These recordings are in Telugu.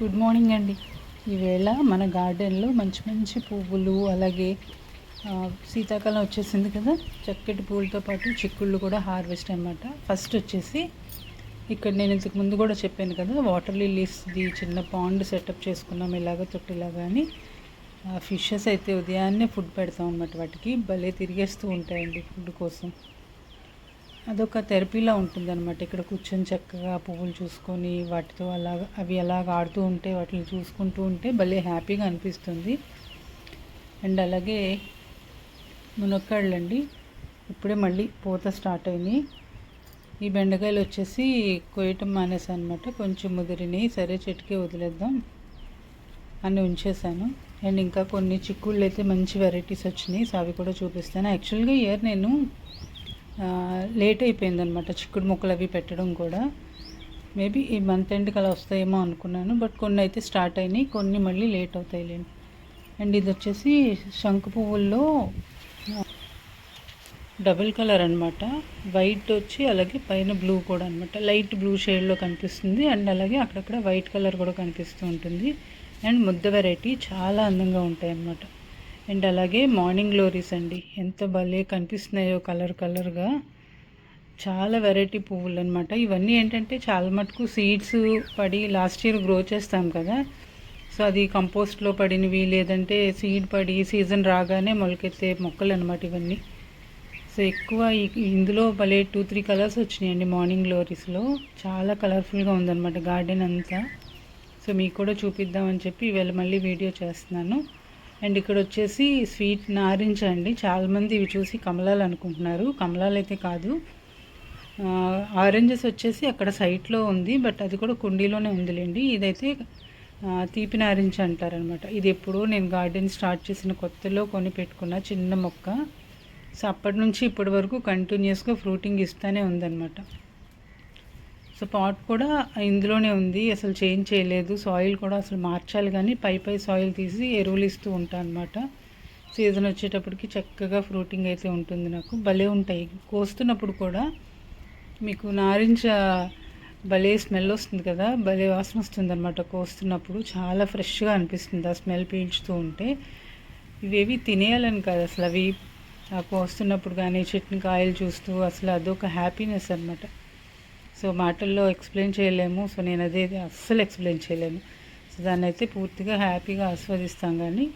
గుడ్ మార్నింగ్ అండి. ఈవేళ మన గార్డెన్లో మంచి మంచి పువ్వులు అలాగే శీతాకాలం వచ్చేసింది కదా చక్కటి పువ్వులతో పాటు చిక్కుళ్ళు కూడా హార్వెస్ట్ అనమాట ఫస్ట్ వచ్చేసి ఇక్కడ నేను ఇంతకు ముందు కూడా చెప్పాను కదా వాటర్ లిల్లీస్ది చిన్న పాండ్ సెటప్ చేసుకున్నాం ఇలాగ తొట్టిలాగా అని. ఫిషెస్ అయితే ఉదయాన్నే ఫుడ్ పెడతాం అనమాట వాటికి భలే తిరిగేస్తూ ఉంటాయండి ఫుడ్ కోసం. అదొక థెరపీలా ఉంటుంది అనమాట ఇక్కడ కూర్చొని చక్కగా పువ్వులు చూసుకొని వాటితో అలా అవి అలాగ ఆడుతూ ఉంటే వాటిని చూసుకుంటూ ఉంటే భలే హ్యాపీగా అనిపిస్తుంది. అండ్ అలాగే మునక్కాళ్ళండి. ఇప్పుడే మళ్ళీ పూత స్టార్ట్ అయినాయి ఈ బెండకాయలు వచ్చేసి కోయటం మానేసాను అనమాట కొంచెం ముదిరినాయి. సరే చెట్టుకే వదిలేద్దాం అని ఉంచేసాను అండ్ ఇంకా కొన్ని చిక్కుళ్ళు అయితే మంచి వెరైటీస్ వచ్చినాయి. సో అవి కూడా చూపిస్తాను. యాక్చువల్గా ఇయర్ నేను లేట్ అయిపోయింది అనమాట చిక్కుడు ముక్కలు అవి పెట్టడం కూడా. మేబీ ఈ మంత్ ఎండ్కి అలా వస్తాయేమో అనుకున్నాను. బట్ కొన్ని అయితే స్టార్ట్ అయినాయి కొన్ని మళ్ళీ లేట్ అవుతాయిలేండి అండ్ ఇది వచ్చేసి శంకు పువ్వుల్లో డబుల్ కలర్ అనమాట వైట్ వచ్చి అలాగే పైన బ్లూ కూడా అనమాట లైట్ బ్లూ షేడ్లో కనిపిస్తుంది. అండ్ అలాగే అక్కడక్కడ వైట్ కలర్ కూడా కనిపిస్తూ ఉంటుంది. అండ్ ముద్ద వెరైటీ చాలా అందంగా ఉంటాయి అన్నమాట అండ్ అలాగే మార్నింగ్ గ్లోరీస్ అండి. ఎంత భలే కనిపిస్తున్నాయో కలర్ కలర్గా. చాలా వెరైటీ పువ్వులు అనమాట ఇవన్నీ ఏంటంటే చాలా మటుకు సీడ్స్ పడి లాస్ట్ ఇయర్ గ్రో చేస్తాం కదా. సో అది కంపోస్ట్లో పడినవి లేదంటే సీడ్ పడి సీజన్ రాగానే మొలకెత్తే మొక్కలు అనమాట ఇవన్నీ. సో ఎక్కువ ఇందులో భలే టూ త్రీ కలర్స్ వచ్చినాయండి మార్నింగ్ గ్లోరీస్లో. చాలా కలర్ఫుల్గా ఉందన్నమాట గార్డెన్ అంతా. సో మీకు కూడా చూపిద్దామని చెప్పి ఇవాళ మళ్ళీ వీడియో చేస్తున్నాను. అండ్ ఇక్కడ వచ్చేసి స్వీట్ నారింజ అండి. చాలామంది ఇవి చూసి కమలాలు అనుకుంటున్నారు. కమలాలు అయితే కాదు. ఆరెంజెస్ వచ్చేసి అక్కడ సైట్లో ఉంది బట్ అది కూడా కుండీలోనే ఉందిలేండి. ఇదైతే తీపి నారింజ అంటారనమాట. ఇది ఎప్పుడో నేను గార్డెన్ స్టార్ట్ చేసిన కొత్తలో కొని పెట్టుకున్న చిన్న మొక్క. సో అప్పటి నుంచి ఇప్పటి వరకు కంటిన్యూస్గా ఫ్రూటింగ్ ఇస్తూనే ఉందన్నమాట సో పాట్ కూడా ఇందులోనే ఉంది. అసలు చేంజ్ చేయలేదు. సాయిల్ కూడా అసలు మార్చాలి కానీ పై పై సాయిల్ తీసి ఎరువులు ఇస్తూ ఉంటాను అనమాట సీజన్ వచ్చేటప్పటికి చక్కగా ఫ్రూటింగ్ అయితే ఉంటుంది నాకు. భలే ఉంటాయి. కోస్తున్నప్పుడు కూడా మీకు నారింజ భలే స్మెల్ వస్తుంది కదా. భలే వాసన వస్తుంది అనమాట కోస్తున్నప్పుడు. చాలా ఫ్రెష్గా అనిపిస్తుంది ఆ స్మెల్ పీల్చుతూ ఉంటే. ఇవేవి తినేయాలని కాదు అసలు అవి. ఆ కోస్తున్నప్పుడు కానీ చెట్ని కాయలు చూస్తూ అసలు అదొక హ్యాపీనెస్ అనమాట సో మాటల్లో ఎక్స్ప్లెయిన్ చేయలేము. సో నేను అదే అస్సలు ఎక్స్ప్లెయిన్ చేయలేను. సో దాన్ని అయితే పూర్తిగా హ్యాపీగా ఆస్వాదిస్తాం కానీ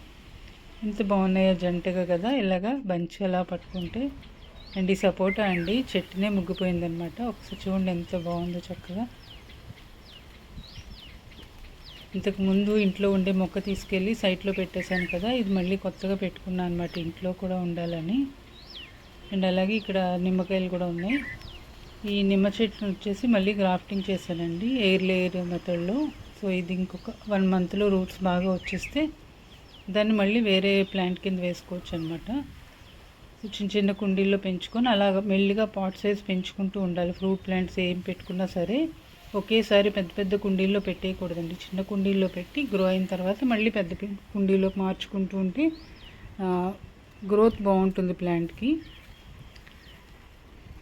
ఎంత బాగున్నాయో జంటగా కదా ఇలాగా బంచి అలా పట్టుకుంటే. అండ్ ఈ సపోటా అండి చెట్టునే ముగ్గిపోయిందనమాట ఒకసారి చూడండి ఎంత బాగుందో చక్కగా. ఇంతకు ముందు ఇంట్లో ఉండే మొక్క తీసుకెళ్ళి సైట్లో పెట్టేశాను కదా ఇది మళ్ళీ కొత్తగా పెట్టుకున్నాను అనమాట ఇంట్లో కూడా ఉండాలని. అండ్ అలాగే ఇక్కడ నిమ్మకాయలు కూడా ఉన్నాయి. ఈ నిమ్మ చెట్టును వచ్చేసి మళ్ళీ గ్రాఫ్టింగ్ చేశానండి ఎయిర్ లేయర్ మెథడ్లో. సో ఇది ఇంకొక వన్ మంత్లో రూట్స్ బాగా వచ్చేస్తే దాన్ని మళ్ళీ వేరే ప్లాంట్ కింద వేసుకోవచ్చు అనమాట చిన్న చిన్న కుండీల్లో పెంచుకొని అలా మెల్లిగా పాట్ సైజ్ పెంచుకుంటూ ఉండాలి. ఫ్రూట్ ప్లాంట్స్ ఏం పెట్టుకున్నా సరే ఒకేసారి పెద్ద పెద్ద కుండీల్లో పెట్టేయకూడదండి. చిన్న కుండీల్లో పెట్టి గ్రో అయిన తర్వాత మళ్ళీ పెద్ద కుండీలోకి మార్చుకుంటూ ఉంటే గ్రోత్ బాగుంటుంది ప్లాంట్కి.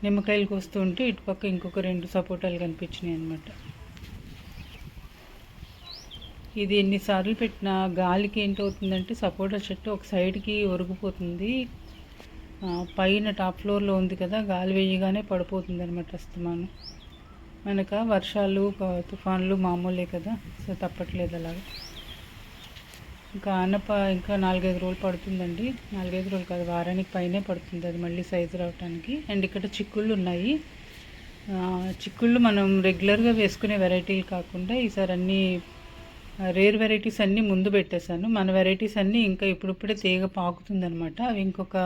నిమ్మకాయలు కోస్తూ ఉంటే ఇటుపక్క ఇంకొక రెండు సపోటాలు కనిపించినాయి అనమాట ఇది ఎన్నిసార్లు పెట్టినా గాలికి ఏంటవుతుందంటే సపోటా చెట్టు ఒక సైడ్కి ఒరిగిపోతుంది. పైన టాప్ ఫ్లోర్లో ఉంది కదా గాలి వేయగానే పడిపోతుంది అనమాట అస్తమానం. మనక వర్షాలు తుఫాన్లు మామూలే కదా సో తప్పట్లేదు అలాగా. ఇంకా ఆనప ఇంకా నాలుగైదు రోజులు పడుతుందండి. నాలుగైదు రోజులు కాదు వారానికి పైనే పడుతుంది అది మళ్ళీ సైజు రావడానికి అండ్ ఇక్కడ చిక్కుళ్ళు ఉన్నాయి. చిక్కుళ్ళు మనం రెగ్యులర్గా వేసుకునే వెరైటీలు కాకుండా ఈసారి అన్నీ రేర్ వెరైటీస్ అన్నీ ముందు పెట్టేశాను. మన వెరైటీస్ అన్నీ ఇంకా ఇప్పుడిప్పుడే తీగ పాకుతుందనమాట అవి ఇంకొక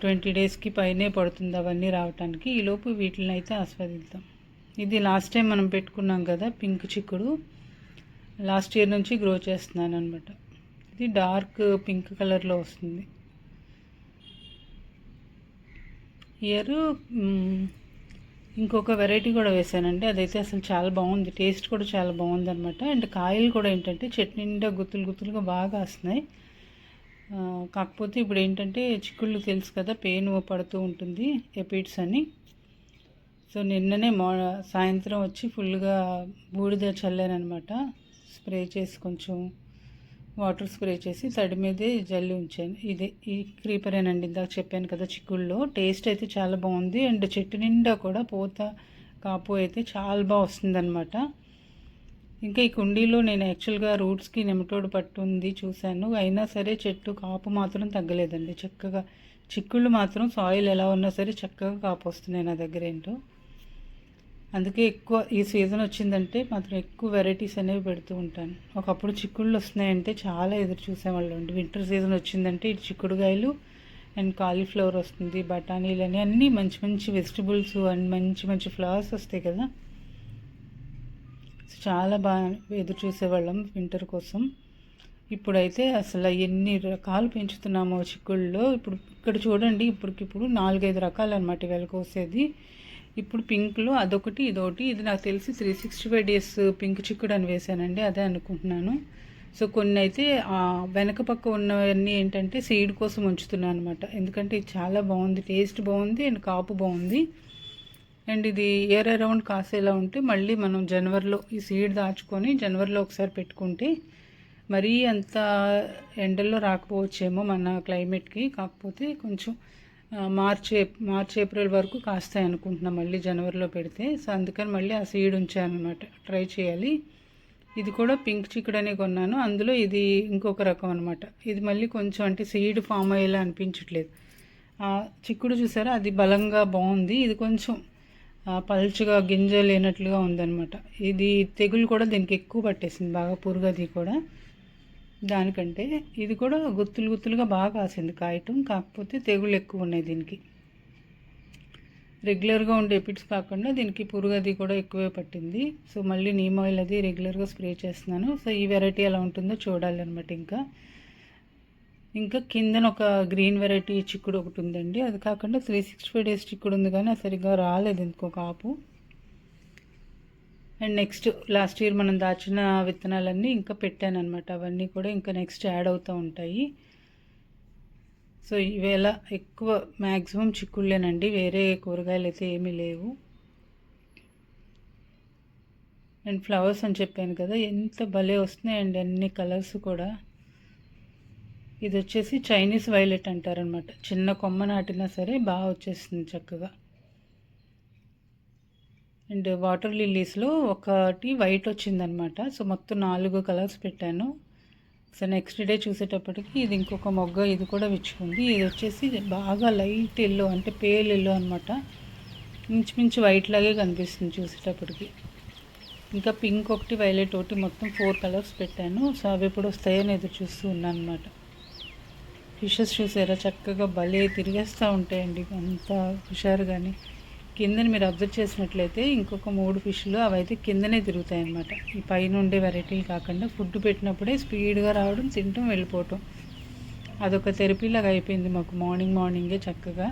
ట్వంటీ డేస్కి పైనే పడుతుంది అవన్నీ రావటానికి. ఈలోపు వీటిని అయితే ఆస్వాదిద్దాం. ఇది లాస్ట్ టైం మనం పెట్టుకున్నాం కదా పింక్ చిక్కుడు. లాస్ట్ ఇయర్ నుంచి గ్రో చేస్తున్నాను అనమాట ఇది డార్క్ పింక్ కలర్లో వస్తుంది. ఇయర్ ఇంకొక వెరైటీ కూడా వేసానండి. అదైతే అసలు చాలా బాగుంది. టేస్ట్ కూడా చాలా బాగుంది అనమాట అండ్ కాయలు కూడా ఏంటంటే చట్నీ నిండా గుత్తులు గుత్తులుగా బాగా వస్తున్నాయి. కాకపోతే ఇప్పుడు ఏంటంటే చిక్కుళ్ళు తెలుసు కదా పెయిన్ పడుతూ ఉంటుంది ఎపిడ్స్ అని. సో నిన్ననే మా సాయంత్రం వచ్చి ఫుల్గా బూడిద చల్లానమాట స్ప్రే చేసి కొంచెం వాటర్ స్ప్రే చేసి తడి మీదే జల్లి ఉంచాను. ఇదే ఈ క్రీపరేనండి ఇందాక చెప్పాను కదా చిక్కుల్లో. టేస్ట్ అయితే చాలా బాగుంది. అండ్ చెట్టు నిండా కూడా పూత కాపు అయితే చాలా బాగా వస్తుందన్నమాట. ఇంకా ఈ కుండీలో నేను యాక్చువల్గా రూట్స్కి నెమటోడ్ పట్టుంది చూశాను. అయినా సరే చెట్టు కాపు మాత్రం తగ్గలేదండి. చక్కగా చిక్కుళ్ళు మాత్రం సాయిల్ ఎలా ఉన్నా సరే చక్కగా కాపు వస్తున్నాయి నా దగ్గర ఏంటో. అందుకే ఎక్కువ ఈ సీజన్ వచ్చిందంటే మాత్రం ఎక్కువ వెరైటీస్ అనేవి పెడుతూ ఉంటాను. ఒకప్పుడు చిక్కుళ్ళు వస్తున్నాయంటే చాలా ఎదురు చూసేవాళ్ళు అండి. వింటర్ సీజన్ వచ్చిందంటే ఇటు చిక్కుడుగాయలు అండ్ కాలీఫ్లవర్ వస్తుంది బఠానీలు అని అన్నీ మంచి మంచి వెజిటబుల్స్ అండ్ మంచి మంచి ఫ్లవర్స్ వస్తాయి కదా. చాలా బాగా ఎదురు చూసేవాళ్ళం వింటర్ కోసం. ఇప్పుడైతే అసలు ఎన్ని రకాలు పెంచుతున్నామో చిక్కుళ్ళలో. ఇప్పుడు ఇక్కడ చూడండి ఇప్పటికిప్పుడు నాలుగైదు రకాలు అనమాట ఇవాళ కోసేది. ఇప్పుడు పింక్లో అదొకటి ఇదొకటి. ఇది నాకు తెలిసి three sixty five days pink చిక్కుడు అని వేసానండి అదే అనుకుంటున్నాను. సో కొన్ని అయితే వెనక పక్క ఉన్నవన్నీ ఏంటంటే సీడ్ కోసం ఉంచుతున్నాను అనమాట. ఎందుకంటే ఇది చాలా బాగుంది టేస్ట్ బాగుంది అండ్ కాపు బాగుంది. అండ్ ఇది ఇయర్ అరౌండ్ కాసేలా ఉంటే మళ్ళీ మనం జనవరిలో ఈ సీడ్ దాచుకొని జనవరిలో ఒకసారి పెట్టుకుంటే మరీ అంత ఎండల్లో రాకపోవచ్చేమో మన క్లైమేట్కి. కాకపోతే కొంచెం మార్చ్ మార్చ్ ఏప్రిల్ వరకు కాస్తాయి అనుకుంటున్నాం. మళ్ళీ జనవరిలో పెడితే. సో అందుకని మళ్ళీ ఆ సీడ్ ఉంచానమాట ట్రై చేయాలి. ఇది కూడా పింక్ చిక్కుడు అనే కొన్నాను. అందులో ఇది ఇంకొక రకం అనమాట ఇది మళ్ళీ కొంచెం అంటే సీడ్ ఫామ్ అయ్యేలా అనిపించట్లేదు. ఆ చిక్కుడు చూసారా? అది బలంగా బాగుంది. ఇది కొంచెం పల్చగా గింజ లేనట్లుగా ఉందన్నమాట. ఇది తెగులు కూడా దీనికి ఎక్కువ పట్టేసింది. బాగా పురుగది కూడా. దానికంటే ఇది కూడా గుత్తులు గుత్తులుగా బాగా కాసింది కాయటం. కాకపోతే తెగులు ఎక్కువ ఉన్నాయి దీనికి. రెగ్యులర్గా ఉండే ఎపిడ్స్ కాకుండా దీనికి పురుగది కూడా ఎక్కువే పట్టింది. సో మళ్ళీ నీమ్ ఆయిల్ అది రెగ్యులర్గా స్ప్రే చేస్తున్నాను. సో ఈ వెరైటీ ఎలా ఉంటుందో చూడాలన్నమాట ఇంకా. ఇంకా కిందన ఒక గ్రీన్ వెరైటీ చిక్కుడు ఒకటి ఉందండి. అది కాకుండా త్రీ సిక్స్టీ ఫైవ్ డేస్ చిక్కుడు ఉంది కానీ సరిగ్గా రాలేదు ఇంకో కాపు అండ్ నెక్స్ట్ లాస్ట్ ఇయర్ మనం దాచిన విత్తనాలన్నీ ఇంకా పెట్టాను అనమాట అవన్నీ కూడా ఇంకా నెక్స్ట్ యాడ్ అవుతూ ఉంటాయి. సో ఈవేళ ఎక్కువ మ్యాక్సిమం చిక్కుళ్ళేనండి. వేరే కూరగాయలు అయితే ఏమీ లేవు. అండ్ ఫ్లవర్స్ అని చెప్పాను కదా ఎంత భలే వస్తున్నాయండి అన్ని కలర్స్ కూడా. ఇది వచ్చేసి చైనీస్ వైలెట్ అంటారనమాట చిన్న కొమ్మ నాటినా సరే బాగా వచ్చేస్తుంది చక్కగా. అండ్ వాటర్ లిల్లీస్లో ఒకటి వైట్ వచ్చిందనమాట. సో మొత్తం నాలుగు కలర్స్ పెట్టాను. సో నెక్స్ట్ డే చూసేటప్పటికి ఇది ఇంకొక మొగ్గ ఇది కూడా విచ్చుకుంది. ఇది వచ్చేసి బాగా లైట్ ఎల్లో అంటే పేల్ ఎల్లో అనమాట. మించుమించు వైట్ లాగే కనిపిస్తుంది చూసేటప్పటికి. ఇంకా పింక్ ఒకటి వైలెట్ ఒకటి మొత్తం ఫోర్ కలర్స్ పెట్టాను. సో అవి ఎప్పుడు వస్తాయని ఎదురు చూస్తూ ఉన్నాను అనమాట. ఫిషెస్ చూసారా? చక్కగా భలే తిరిగేస్తూ ఉంటాయండి. అంత హుషారు కానీ కిందని మీరు అబ్జర్వ్ చేసినట్లయితే ఇంకొక మూడు ఫిష్లు అవైతే కిందనే తిరుగుతాయి అన్నమాట ఈ పైన ఉండే వెరైటీలు కాకుండా ఫుడ్ పెట్టినప్పుడే స్పీడ్గా రావడం తింటాం వెళ్ళిపోవటం. అదొక థెరపీలాగా అయిపోయింది మాకు. మార్నింగ్ మార్నింగే చక్కగా.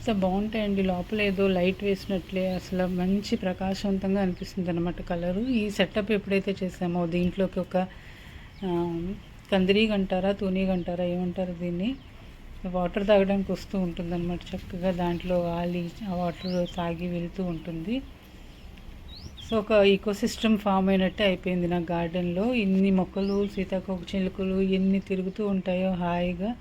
ఎంత బాగుంటాయండి. లోపల ఏదో లైట్ వేసినట్లే. అసలు మంచి ప్రకాశవంతంగా అనిపిస్తుంది అనమాట కలరు ఈ సెటప్ ఎప్పుడైతే చేసామో దీంట్లోకి ఒక కందిరీగంటారా అంటారా ఏమంటారు దీన్ని? వాటర్ తాగడానికి వస్తూ ఉంటుంది అనమాట చక్కగా దాంట్లో ఆలి ఆ వాటర్ తాగి వెళ్తూ ఉంటుంది. సో ఒక ఈకోసిస్టమ్ ఫామ్ అయినట్టే అయిపోయింది నా గార్డెన్లో. ఇన్ని మొక్కలు సీతాకోక చిలుకలు ఎన్ని తిరుగుతూ ఉంటాయో హాయిగా.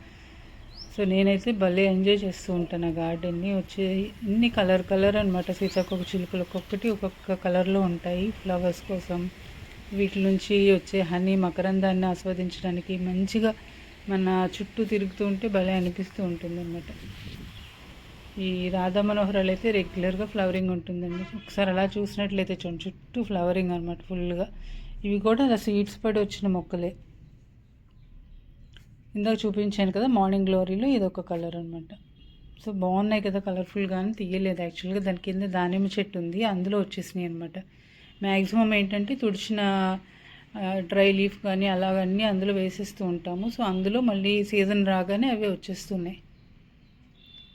సో నేనైతే భలే ఎంజాయ్ చేస్తూ ఉంటాను ఆ గార్డెన్ని. వచ్చే ఇన్ని కలర్ కలర్ అనమాట సీతాకోక చిలుకలు. ఒక్కొక్కటి ఒక్కొక్క కలర్లో ఉంటాయి ఫ్లవర్స్ కోసం. వీటి నుంచి వచ్చే హనీ మకరందాన్ని ఆస్వాదించడానికి మంచిగా మన చుట్టూ తిరుగుతూ ఉంటే భలే అనిపిస్తూ ఉంటుంది అనమాట ఈ రాధా మనోహరాలు అయితే రెగ్యులర్గా ఫ్లవరింగ్ ఉంటుందండి. ఒకసారి అలా చూసినట్లయితే చూడండి చుట్టూ ఫ్లవరింగ్ అనమాట ఫుల్గా. ఇవి కూడా అలా సీడ్స్ పడి వచ్చిన మొక్కలే. ఇందాక చూపించాను కదా మార్నింగ్ గ్లోరీలో ఇది ఒక కలర్ అనమాట సో బాగున్నాయి కదా కలర్ఫుల్గానే తీయలేదు. యాక్చువల్గా దాని కింద దానిమ్మ చెట్టు ఉంది అందులో వచ్చేసినాయి అనమాట మ్యాక్సిమం ఏంటంటే తుడిచిన డ్రై లీఫ్ కానీ అలాగన్నీ అందులో వేసేస్తూ ఉంటాము. సో అందులో మళ్ళీ సీజన్ రాగానే అవి వచ్చేస్తున్నాయి.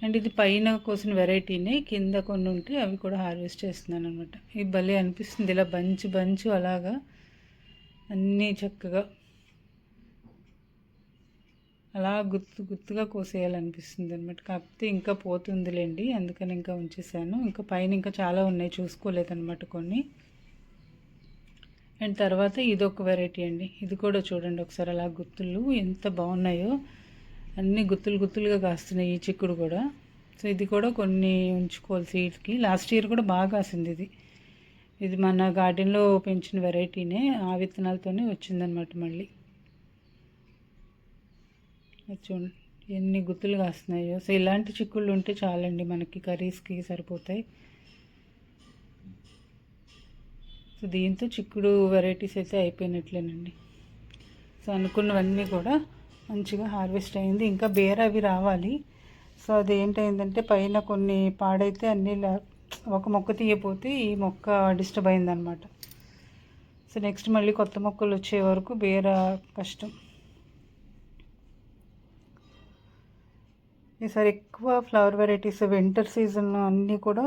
అండ్ ఇది పైన కోసిన వెరైటీనే కింద కొన్ని ఉంటే అవి కూడా హార్వెస్ట్ చేస్తున్నాను అనమాట ఇది భలే అనిపిస్తుంది. ఇలా బంచ్ బంచు అలాగా అన్నీ చక్కగా అలా గుర్తు గుర్తుగా కోసేయాలనిపిస్తుంది అనమాట కాకపోతే ఇంకా పోతుందిలేండి అందుకని ఇంకా ఉంచేసాను. ఇంకా పైన ఇంకా చాలా ఉన్నాయి చూసుకోలేదన్నమాట కొన్ని. అండ్ తర్వాత ఇదొక వెరైటీ అండి. ఇది కూడా చూడండి ఒకసారి అలా గుత్తులు ఎంత బాగున్నాయో. అన్ని గుత్తులు గుత్తులుగా కాస్తున్నాయి ఈ చిక్కుడు కూడా. సో ఇది కూడా కొన్ని ఉంచుకోవాలి సీడ్స్కి లాస్ట్ ఇయర్ కూడా బాగా కాసింది ఇది. ఇది మన గార్డెన్లో పెంచిన వెరైటీనే ఆ విత్తనాలతోనే వచ్చిందనమాట మళ్ళీ. చూడండి ఎన్ని గుత్తులు కాస్తున్నాయో. సో ఇలాంటి చిక్కుళ్ళు ఉంటే చాలండి మనకి కర్రీస్కి సరిపోతాయి. సో దీంతో చిక్కుడు వెరైటీస్ అయితే అయిపోయినట్లేనండి. సో అనుకున్నవన్నీ కూడా మంచిగా హార్వెస్ట్ అయింది. ఇంకా బేర అవి రావాలి. సో అది ఏంటైందంటే పైన కొన్ని పాడైతే అన్నీ ఒక మొక్క తీయపోతే ఈ మొక్క డిస్టర్బ్ అయిందనమాట సో నెక్స్ట్ మళ్ళీ కొత్త మొక్కలు వచ్చే వరకు బేర కష్టం. ఈసారి ఎక్కువ ఫ్లవర్ వెరైటీస్ వింటర్ సీజన్ అన్నీ కూడా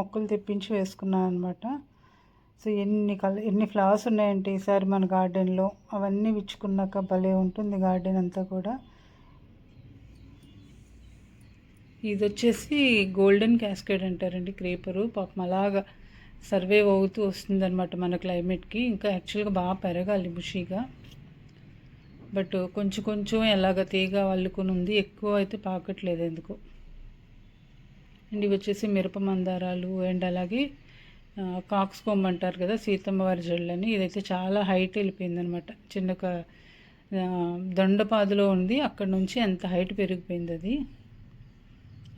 మొక్కలు తెప్పించి వేసుకున్నాను అనమాట సో ఎన్ని కల ఎన్ని ఫ్లవర్స్ ఉన్నాయంటే ఈసారి మన గార్డెన్లో అవన్నీ విచ్చుకున్నాక భలే ఉంటుంది గార్డెన్ అంతా కూడా. ఇది వచ్చేసి గోల్డెన్ క్యాస్కేడ్ అంటారండి క్రేపరు. పాపం అలాగా సర్వైవ్ అవుతూ వస్తుందన్నమాట మన క్లైమేట్కి. ఇంకా యాక్చువల్గా బాగా పెరగాలి బుషీగా. బట్ కొంచెం కొంచెం ఎలాగ తీగ అల్లుకొని ఉంది. ఎక్కువ అయితే పాకట్లేదు ఎందుకు. అండ్ ఇవి వచ్చేసి మిరప మందారాలు అండ్ అలాగే కాక్స్ కొమ్మ అంటారు కదా సీతమ్మ వారి జళ్ళని ఇదైతే చాలా హైట్ వెళ్ళిపోయిందనమాట చిన్న దొండపాదులో ఉంది అక్కడ నుంచి ఎంత హైట్ పెరిగిపోయింది అది.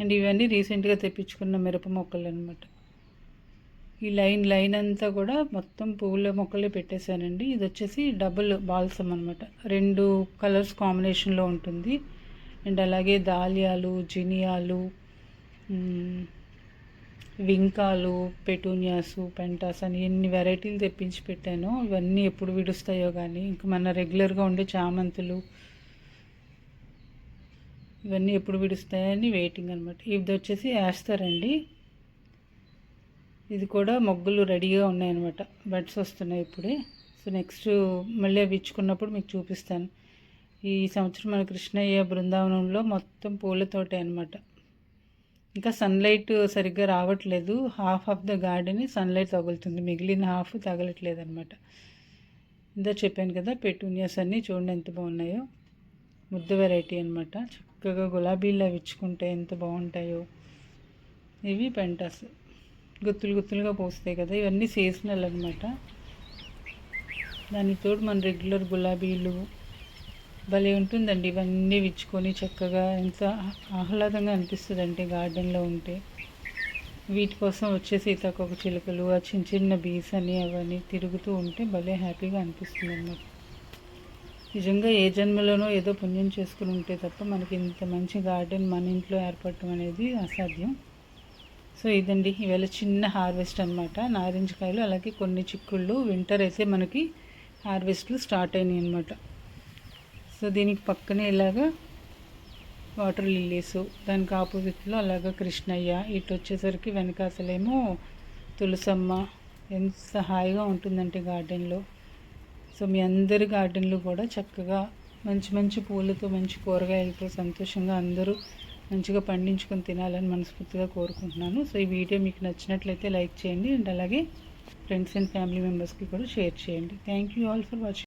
అండ్ ఇవన్నీ రీసెంట్గా తెప్పించుకున్న మిరప మొక్కలు అనమాట ఈ లైన్ లైన్ అంతా కూడా మొత్తం పువ్వుల మొక్కలే పెట్టేశానండి. ఇది వచ్చేసి డబుల్ బాల్సమ్ అనమాట రెండు కలర్స్ కాంబినేషన్లో ఉంటుంది. అండ్ అలాగే దాలియాలు జినియాలు వింకాలు పెటూనియాసు పెంటాస్ అని ఎన్ని వెరైటీలు తెప్పించి పెట్టాను ఇవన్నీ ఎప్పుడు విడుస్తాయో కానీ ఇంకా మన రెగ్యులర్గా ఉండే చామంతులు ఇవన్నీ ఎప్పుడు విడుస్తాయని వెయిటింగ్ అనమాట ఇది వచ్చేసి వేస్తారండి ఇది కూడా మొగ్గులు రెడీగా ఉన్నాయన్నమాట. బడ్స్ వస్తున్నాయి ఇప్పుడే. సో నెక్స్ట్ మళ్ళీ అవి ఇచ్చుకున్నప్పుడు మీకు చూపిస్తాను. ఈ సంవత్సరం మన కృష్ణయ్య బృందావనంలో మొత్తం పూలతోటే అనమాట ఇంకా సన్లైట్ సరిగ్గా రావట్లేదు. Half of the garden sunlight తగులుతుంది. మిగిలిన హాఫ్ తగలట్లేదు అనమాట ఇందా చెప్పాను కదా పెటూనియాస్ అన్నీ చూడండి ఎంత బాగున్నాయో. ముద్ద వెరైటీ అనమాట చక్కగా గులాబీలు విచ్చుకుంటే ఎంత బాగుంటాయో. ఇవి పెంటాస్. గుత్తులు గుత్తులుగా పోస్తాయి కదా ఇవన్నీ సీజనల్ అనమాట దానితో మన రెగ్యులర్ గులాబీలు భలే ఉంటుందండి. ఇవన్నీ విచ్చుకొని చక్కగా ఎంత ఆహ్లాదంగా అనిపిస్తుందండి గార్డెన్లో ఉంటే. వీటి కోసం వచ్చే సీతాకొక చిలుకలు ఆ చిన్న చిన్న బీస్ అని అవన్నీ తిరుగుతూ ఉంటే భలే హ్యాపీగా అనిపిస్తుంది అన్నమాట నిజంగా ఏ జన్మలోనో ఏదో పుణ్యం చేసుకుని ఉంటే తప్ప మనకి ఇంత మంచి గార్డెన్ మన ఇంట్లో ఏర్పడటం అనేది అసాధ్యం. సో ఇదండి. ఇవాళ చిన్న హార్వెస్ట్ అనమాట నారింజకాయలు అలాగే కొన్ని చిక్కుళ్ళు వింటర్ అయితే మనకి హార్వెస్ట్లు స్టార్ట్ అయినాయి అనమాట సో దీనికి పక్కనే ఇలాగా వాటర్ లిల్లీస్ దానికి ఆపోజిట్లో అలాగా కృష్ణయ్య ఇటు వచ్చేసరికి వెనకాసలేమో తులసమ్మ ఎంత హాయిగా ఉంటుందంటే గార్డెన్లో. సో మీ అందరి గార్డెన్లు కూడా చక్కగా మంచి మంచి పూలతో మంచి కూరగాయలతో సంతోషంగా అందరూ మంచిగా పండించుకొని తినాలని మనస్ఫూర్తిగా కోరుకుంటున్నాను. సో ఈ వీడియో మీకు నచ్చినట్లయితే లైక్ చేయండి అండ్ అలాగే ఫ్రెండ్స్ అండ్ ఫ్యామిలీ మెంబర్స్కి కూడా షేర్ చేయండి. Thank you all for watching.